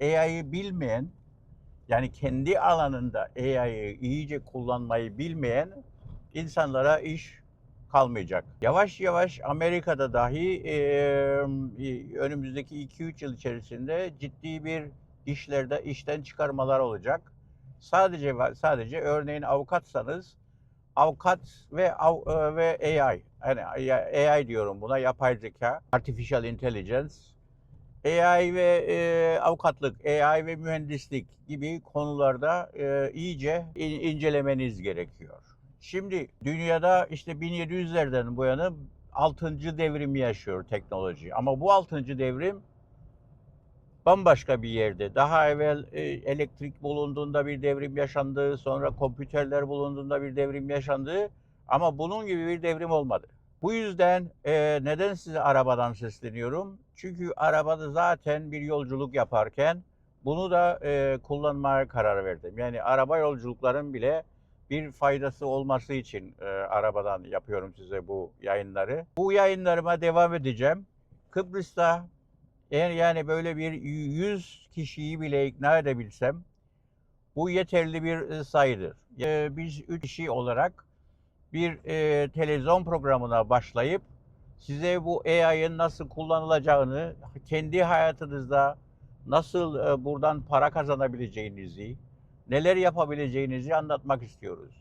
AI'yı bilmeyen yani kendi alanında AI'yı iyice kullanmayı bilmeyen insanlara iş kalmayacak. Yavaş yavaş Amerika'da dahi e, önümüzdeki 2-3 yıl içerisinde ciddi bir işlerde işten çıkarmalar olacak. Sadece sadece örneğin avukatsanız avukat ve av- ve AI yani AI diyorum buna yapay zeka, artificial intelligence AI ve e, avukatlık, AI ve mühendislik gibi konularda e, iyice in- incelemeniz gerekiyor. Şimdi dünyada işte 1700'lerden bu yana 6. devrimi yaşıyor teknoloji. Ama bu 6. devrim bambaşka bir yerde. Daha evvel e, elektrik bulunduğunda bir devrim yaşandı, sonra kompüterler bulunduğunda bir devrim yaşandı. Ama bunun gibi bir devrim olmadı. Bu yüzden e, neden size arabadan sesleniyorum? Çünkü arabada zaten bir yolculuk yaparken bunu da e, kullanmaya karar verdim. Yani araba yolculukların bile bir faydası olması için e, arabadan yapıyorum size bu yayınları. Bu yayınlarıma devam edeceğim. Kıbrıs'ta eğer yani böyle bir 100 kişiyi bile ikna edebilsem bu yeterli bir sayıdır. E, biz 3 kişi olarak bir e, televizyon programına başlayıp size bu AI'ın nasıl kullanılacağını, kendi hayatınızda nasıl e, buradan para kazanabileceğinizi, neler yapabileceğinizi anlatmak istiyoruz.